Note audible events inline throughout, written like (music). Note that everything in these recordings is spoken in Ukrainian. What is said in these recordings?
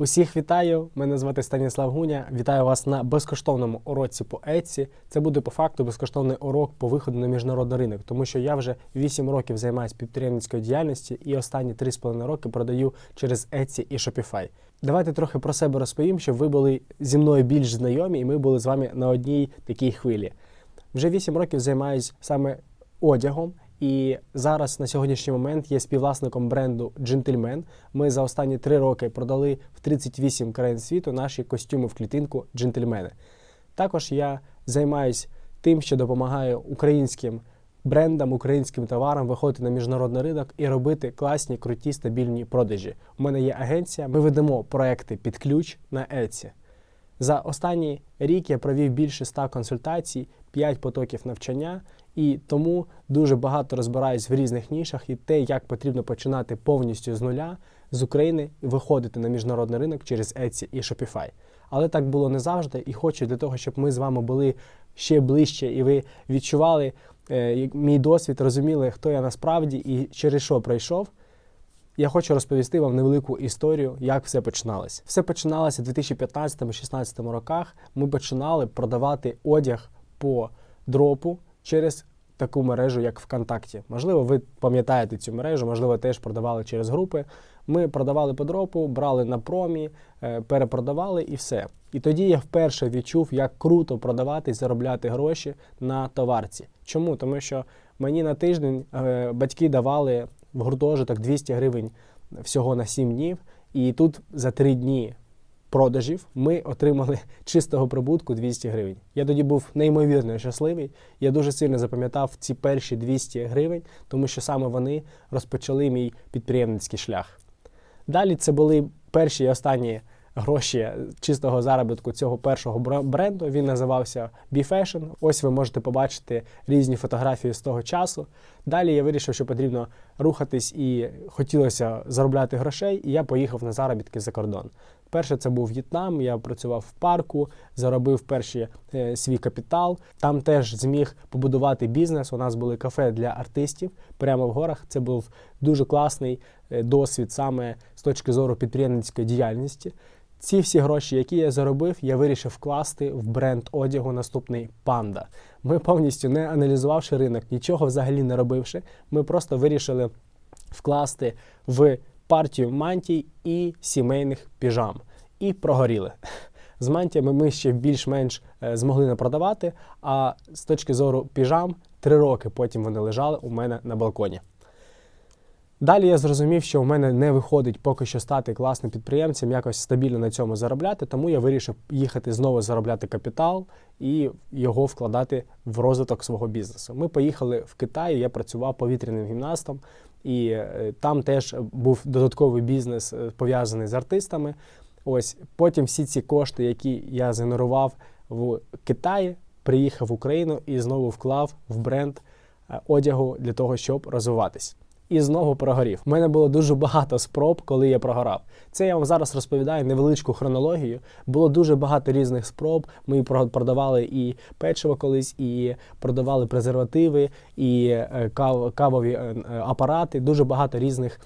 Усіх вітаю! Мене звати Станіслав Гуня. Вітаю вас на безкоштовному уроці по Etsy. Це буде по факту безкоштовний урок по виходу на міжнародний ринок, тому що я вже 8 років займаюся підприємницькою діяльністю і останні 3,5 роки продаю через Etsy і Shopify. Давайте трохи про себе розповім, щоб ви були зі мною більш знайомі, і ми були з вами на одній такій хвилі. Вже 8 років займаюся саме одягом. І зараз на сьогоднішній момент є співвласником бренду Gentleman. Ми за останні три роки продали в 38 країн світу наші костюми в клітинку джентльмени. Також я займаюся тим, що допомагаю українським брендам, українським товарам виходити на міжнародний ринок і робити класні, круті, стабільні продажі. У мене є агенція. Ми ведемо проекти під ключ на Etsy. За останній рік я провів більше 100 консультацій, 5 потоків навчання, і тому дуже багато розбираюсь в різних нішах і те, як потрібно починати повністю з нуля з України виходити на міжнародний ринок через Etsy і Shopify. Але так було не завжди, і хочу для того, щоб ми з вами були ще ближче, і ви відчували е, мій досвід, розуміли, хто я насправді і через що пройшов. Я хочу розповісти вам невелику історію, як все починалось. Все починалося в 2015-16 роках. Ми починали продавати одяг по дропу через таку мережу, як ВКонтакті. Можливо, ви пам'ятаєте цю мережу, можливо, теж продавали через групи. Ми продавали по дропу, брали на промі, е, перепродавали і все. І тоді я вперше відчув, як круто продавати і заробляти гроші на товарці. Чому? Тому що мені на тиждень е, батьки давали в гуртожиток 200 гривень всього на 7 днів, і тут за 3 дні продажів ми отримали (laughs) чистого прибутку 200 гривень. Я тоді був неймовірно щасливий. Я дуже сильно запам'ятав ці перші 200 гривень, тому що саме вони розпочали мій підприємницький шлях. Далі це були перші і останні гроші чистого заробітку цього першого бренду. Він називався BeFashion. Ось ви можете побачити різні фотографії з того часу. Далі я вирішив, що потрібно рухатись і хотілося заробляти грошей, і я поїхав на заробітки за кордон. Перше це був В'єтнам. Я працював в парку, заробив перший е, свій капітал. Там теж зміг побудувати бізнес. У нас були кафе для артистів прямо в горах. Це був дуже класний е, досвід саме з точки зору підприємницької діяльності. Ці всі гроші, які я заробив, я вирішив вкласти в бренд одягу наступний панда. Ми повністю не аналізувавши ринок, нічого взагалі не робивши. Ми просто вирішили вкласти в партію мантій і сімейних піжам. І прогоріли. З мантіями ми ще більш-менш е, змогли не продавати, а з точки зору піжам, три роки потім вони лежали у мене на балконі. Далі я зрозумів, що у мене не виходить поки що стати класним підприємцем, якось стабільно на цьому заробляти, тому я вирішив їхати знову заробляти капітал і його вкладати в розвиток свого бізнесу. Ми поїхали в Китай, я працював повітряним гімнастом, і е, там теж був додатковий бізнес е, пов'язаний з артистами. Ось потім всі ці кошти, які я згенерував в Китаї, приїхав в Україну і знову вклав в бренд е, одягу для того, щоб розвиватись. І знову прогорів. У мене було дуже багато спроб, коли я прогорав. Це я вам зараз розповідаю невеличку хронологію. Було дуже багато різних спроб. Ми про- продавали і печиво колись, і продавали презервативи, і е, кав- кавові е, е, апарати. Дуже багато різних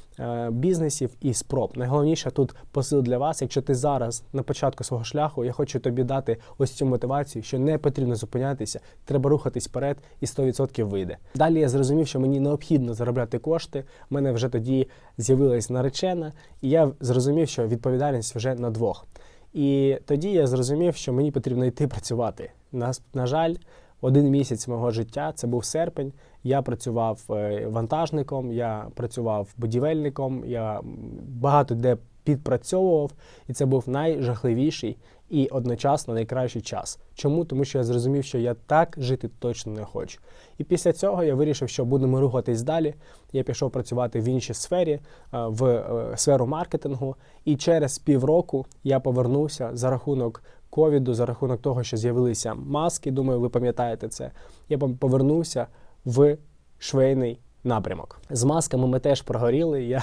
бізнесів і спроб. Найголовніше тут посил для вас. Якщо ти зараз на початку свого шляху, я хочу тобі дати ось цю мотивацію, що не потрібно зупинятися, треба рухатись вперед і 100% вийде. Далі я зрозумів, що мені необхідно заробляти кошти. У мене вже тоді з'явилась наречена, і я зрозумів, що відповідальність вже на двох. І тоді я зрозумів, що мені потрібно йти працювати. На, на жаль, один місяць мого життя це був серпень. Я працював е, вантажником, я працював будівельником, я багато де підпрацьовував, і це був найжахливіший і одночасно найкращий час. Чому? Тому що я зрозумів, що я так жити точно не хочу. І після цього я вирішив, що будемо рухатись далі. Я пішов працювати в іншій сфері, е, в е, сферу маркетингу. І через півроку я повернувся за рахунок ковіду, за рахунок того, що з'явилися маски. Думаю, ви пам'ятаєте це. Я повернувся в швейний напрямок. З масками ми теж прогоріли. Я,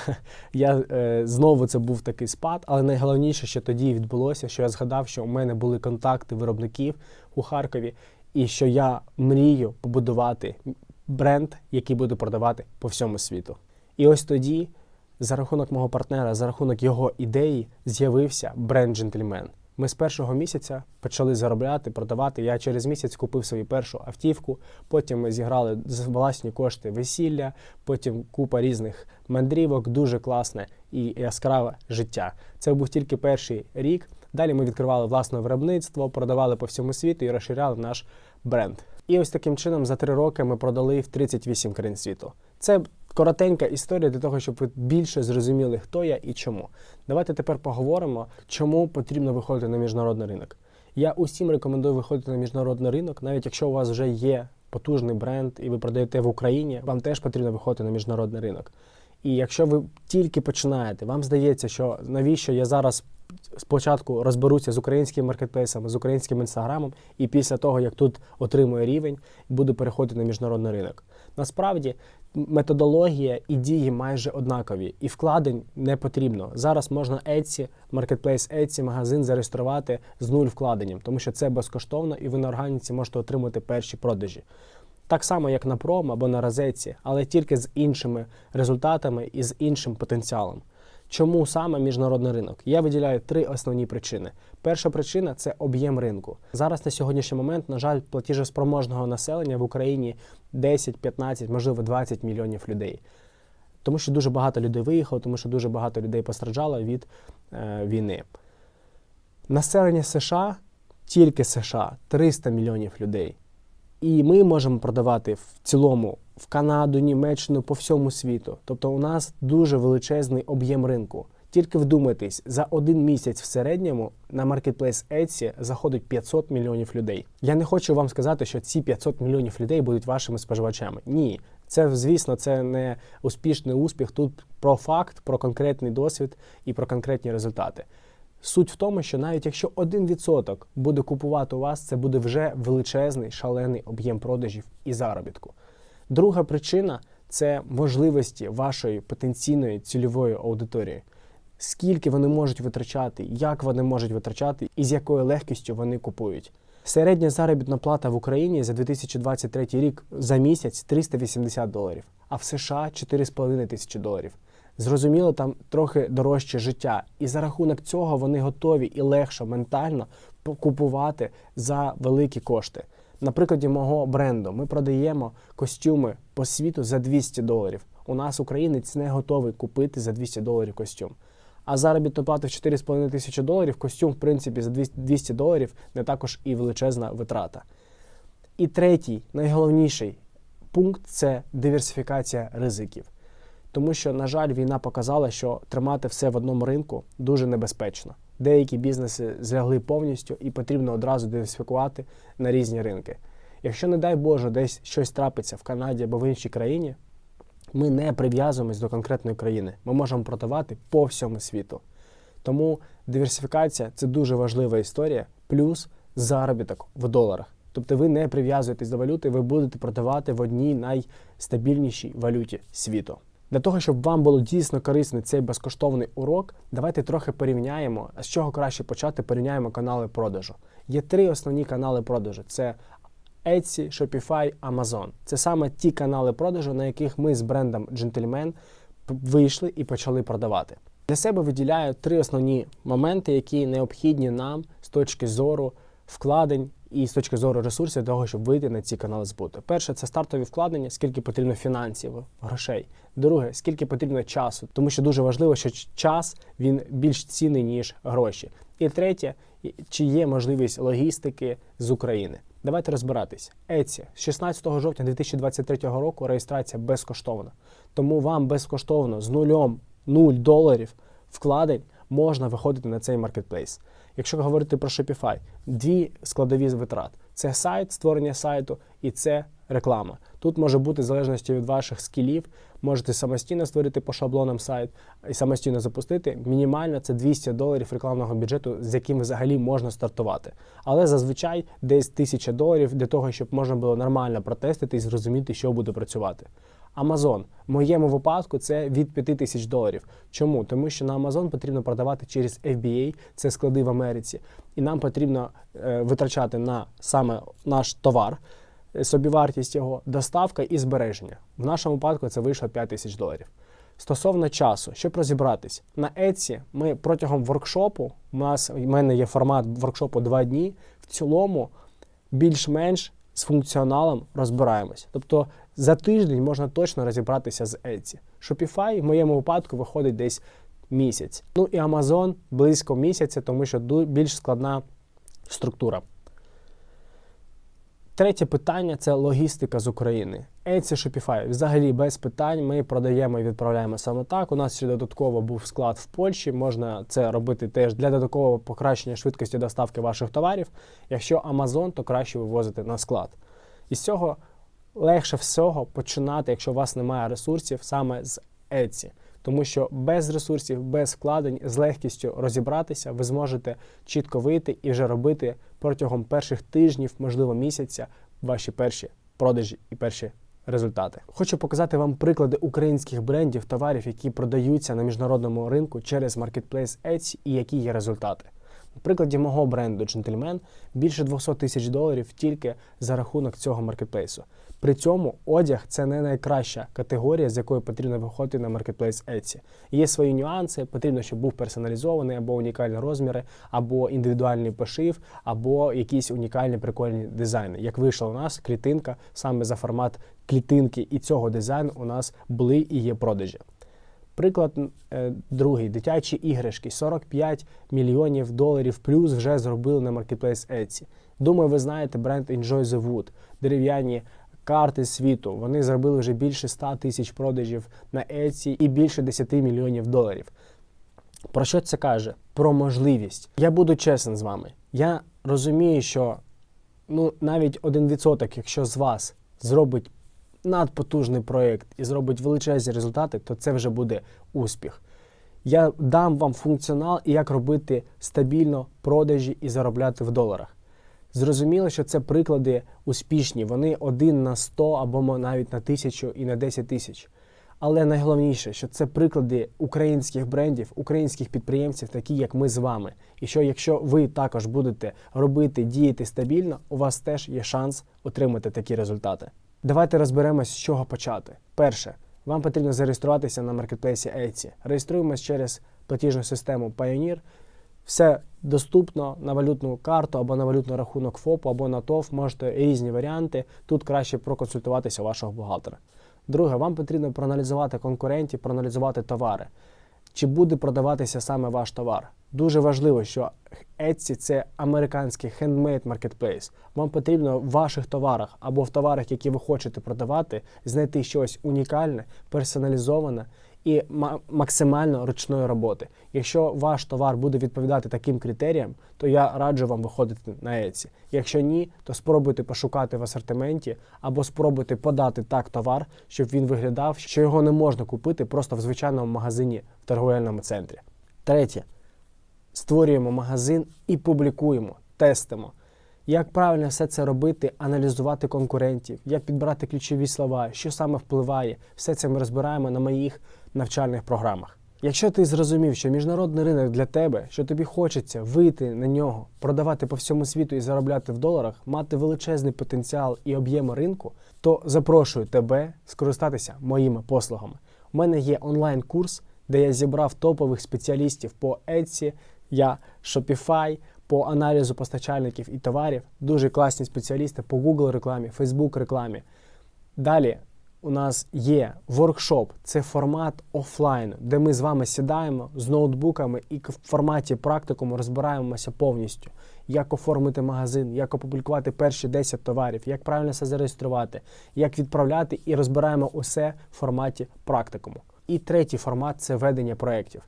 я е, знову це був такий спад, але найголовніше, що тоді відбулося, що я згадав, що у мене були контакти виробників у Харкові, і що я мрію побудувати бренд, який буде продавати по всьому світу. І ось тоді за рахунок мого партнера, за рахунок його ідеї, з'явився бренд Джентльмен. Ми з першого місяця почали заробляти, продавати. Я через місяць купив свою першу автівку. Потім ми зіграли з власні кошти весілля, потім купа різних мандрівок, дуже класне і яскраве життя. Це був тільки перший рік. Далі ми відкривали власне виробництво, продавали по всьому світу і розширяли наш бренд. І ось таким чином за три роки ми продали в 38 країн світу. Це коротенька історія для того, щоб ви більше зрозуміли, хто я і чому. Давайте тепер поговоримо, чому потрібно виходити на міжнародний ринок. Я усім рекомендую виходити на міжнародний ринок, навіть якщо у вас вже є потужний бренд і ви продаєте в Україні, вам теж потрібно виходити на міжнародний ринок. І якщо ви тільки починаєте, вам здається, що навіщо я зараз спочатку розберуся з українськими маркетплейсами, з українським інстаграмом, і після того, як тут отримую рівень, буду переходити на міжнародний ринок. Насправді методологія і дії майже однакові, і вкладень не потрібно. Зараз можна Etsy, маркетплейс Etsy, магазин зареєструвати з нуль вкладенням, тому що це безкоштовно, і ви на органіці можете отримати перші продажі. Так само, як на пром або на розетці, але тільки з іншими результатами і з іншим потенціалом. Чому саме міжнародний ринок? Я виділяю три основні причини. Перша причина це об'єм ринку. Зараз на сьогоднішній момент, на жаль, платіжеспроможного населення в Україні 10, 15, можливо 20 мільйонів людей. Тому що дуже багато людей виїхало, тому що дуже багато людей постраждало від е, війни. Населення США, тільки США 300 мільйонів людей. І ми можемо продавати в цілому в Канаду, Німеччину, по всьому світу. Тобто у нас дуже величезний об'єм ринку. Тільки вдумайтесь, за один місяць в середньому на маркетплейс Etsy заходить 500 мільйонів людей. Я не хочу вам сказати, що ці 500 мільйонів людей будуть вашими споживачами. Ні, це звісно, це не успішний успіх. Тут про факт, про конкретний досвід і про конкретні результати. Суть в тому, що навіть якщо 1% буде купувати у вас, це буде вже величезний шалений об'єм продажів і заробітку. Друга причина це можливості вашої потенційної цільової аудиторії. Скільки вони можуть витрачати, як вони можуть витрачати і з якою легкістю вони купують. Середня заробітна плата в Україні за 2023 рік за місяць 380 доларів, а в США 4,5 тисячі доларів. Зрозуміло, там трохи дорожче життя, і за рахунок цього вони готові і легше ментально купувати за великі кошти. На прикладі мого бренду ми продаємо костюми по світу за 200 доларів. У нас українець не готовий купити за 200 доларів костюм. А заробітну плату в 4,5 тисячі доларів костюм, в принципі, за 200 доларів не також і величезна витрата. І третій, найголовніший пункт це диверсифікація ризиків. Тому що, на жаль, війна показала, що тримати все в одному ринку дуже небезпечно. Деякі бізнеси злягли повністю і потрібно одразу диверсифікувати на різні ринки. Якщо, не дай Боже, десь щось трапиться в Канаді або в іншій країні, ми не прив'язуємось до конкретної країни. Ми можемо продавати по всьому світу. Тому диверсифікація це дуже важлива історія, плюс заробіток в доларах. Тобто ви не прив'язуєтесь до валюти, ви будете продавати в одній найстабільнішій валюті світу. Для того, щоб вам було дійсно корисний цей безкоштовний урок, давайте трохи порівняємо, з чого краще почати, порівняємо канали продажу. Є три основні канали продажу: це Etsy, Shopify, Amazon. Це саме ті канали продажу, на яких ми з брендом Gentleman вийшли і почали продавати. Для себе виділяю три основні моменти, які необхідні нам з точки зору вкладень і з точки зору ресурсів того, щоб вийти на ці канали збуту. Перше, це стартові вкладення, скільки потрібно фінансів, грошей. Друге, скільки потрібно часу, тому що дуже важливо, що час він більш цінний, ніж гроші. І третє, чи є можливість логістики з України. Давайте розбиратись. Еці з 16 жовтня 2023 року реєстрація безкоштовна. Тому вам безкоштовно з нульом 0 доларів вкладень можна виходити на цей маркетплейс. Якщо говорити про Shopify, дві складові витрат: це сайт, створення сайту і це реклама. Тут може бути в залежності від ваших скілів, можете самостійно створити по шаблонам сайт і самостійно запустити. Мінімально це 200 доларів рекламного бюджету, з яким взагалі можна стартувати. Але зазвичай десь 1000 доларів для того, щоб можна було нормально протестити і зрозуміти, що буде працювати. Amazon. В моєму випадку це від 5 тисяч доларів. Чому? Тому що на Amazon потрібно продавати через FBA, це склади в Америці, і нам потрібно е, витрачати на саме наш товар, собівартість його, доставка і збереження. В нашому випадку це вийшло 5 тисяч доларів. Стосовно часу, щоб розібратись, на Etsy ми протягом воркшопу, у нас у мене є формат воркшопу 2 дні. В цілому більш-менш з функціоналом розбираємось. Тобто за тиждень можна точно розібратися з Etsy. Shopify в моєму випадку виходить десь місяць. Ну і Amazon близько місяця, тому що більш складна структура. Третє питання це логістика з України. Etsy Shopify. Взагалі без питань ми продаємо і відправляємо саме так. У нас ще додатково був склад в Польщі. Можна це робити теж для додаткового покращення швидкості доставки ваших товарів. Якщо Amazon, то краще вивозити на склад. І з цього легше всього починати, якщо у вас немає ресурсів, саме з Etsy. Тому що без ресурсів, без вкладень, з легкістю розібратися, ви зможете чітко вийти і вже робити протягом перших тижнів, можливо, місяця, ваші перші продажі і перші результати. Хочу показати вам приклади українських брендів, товарів, які продаються на міжнародному ринку через маркетплейс Etsy і які є результати. На прикладі мого бренду Gentleman більше 200 тисяч доларів тільки за рахунок цього маркетплейсу. При цьому одяг це не найкраща категорія, з якою потрібно виходити на маркетплейс Etsy. Є свої нюанси, потрібно, щоб був персоналізований або унікальні розміри, або індивідуальний пошив, або якісь унікальні прикольні дизайни. Як вийшла у нас клітинка, саме за формат клітинки і цього дизайну у нас були і є продажі. Приклад е, другий дитячі іграшки 45 мільйонів доларів плюс вже зробили на маркетплейс Etsy. Думаю, ви знаєте бренд Enjoy the Wood, дерев'яні карти світу. Вони зробили вже більше 100 тисяч продажів на Etsy і більше 10 мільйонів доларів. Про що це каже? Про можливість. Я буду чесним з вами. Я розумію, що ну навіть один відсоток, якщо з вас зробить надпотужний проєкт і зробить величезні результати, то це вже буде успіх. Я дам вам функціонал і як робити стабільно продажі і заробляти в доларах. Зрозуміло, що це приклади успішні. Вони один на 100 або навіть на тисячу і на 10 тисяч. Але найголовніше, що це приклади українських брендів, українських підприємців, такі як ми з вами. І що якщо ви також будете робити, діяти стабільно, у вас теж є шанс отримати такі результати. Давайте розберемось, з чого почати. Перше, вам потрібно зареєструватися на маркетплейсі Etsy. Реєструємось через платіжну систему Pioneer. Все доступно на валютну карту або на валютний рахунок ФОПу, або на ТОВ. Можете різні варіанти. Тут краще проконсультуватися у вашого бухгалтера. Друге, вам потрібно проаналізувати конкурентів, проаналізувати товари. Чи буде продаватися саме ваш товар? Дуже важливо, що Etsy – це американський хендмейд маркетплейс. Вам потрібно в ваших товарах або в товарах, які ви хочете продавати, знайти щось унікальне, персоналізоване і ма- максимально ручної роботи. Якщо ваш товар буде відповідати таким критеріям, то я раджу вам виходити на Etsy. Якщо ні, то спробуйте пошукати в асортименті або спробуйте подати так товар, щоб він виглядав, що його не можна купити просто в звичайному магазині в торговельному центрі. Третє. Створюємо магазин і публікуємо, тестимо. Як правильно все це робити, аналізувати конкурентів, як підбирати ключові слова, що саме впливає, все це ми розбираємо на моїх навчальних програмах. Якщо ти зрозумів, що міжнародний ринок для тебе, що тобі хочеться вийти на нього, продавати по всьому світу і заробляти в доларах, мати величезний потенціал і об'єм ринку, то запрошую тебе скористатися моїми послугами. У мене є онлайн-курс, де я зібрав топових спеціалістів по Etsy, я Shopify, по аналізу постачальників і товарів, дуже класні спеціалісти по Google рекламі, Facebook рекламі. Далі у нас є воркшоп, це формат офлайн, де ми з вами сідаємо з ноутбуками і в форматі практикуму розбираємося повністю, як оформити магазин, як опублікувати перші 10 товарів, як правильно все зареєструвати, як відправляти і розбираємо усе в форматі практикуму. І третій формат це ведення проєктів.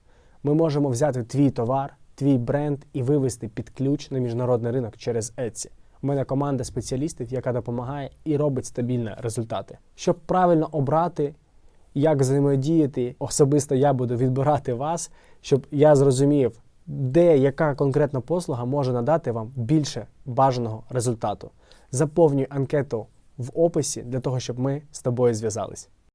Ми можемо взяти твій товар, твій бренд і вивести під ключ на міжнародний ринок через Etsy. У мене команда спеціалістів, яка допомагає і робить стабільні результати. Щоб правильно обрати, як взаємодіяти, особисто я буду відбирати вас, щоб я зрозумів, де яка конкретна послуга може надати вам більше бажаного результату. Заповнюй анкету в описі для того, щоб ми з тобою зв'язались.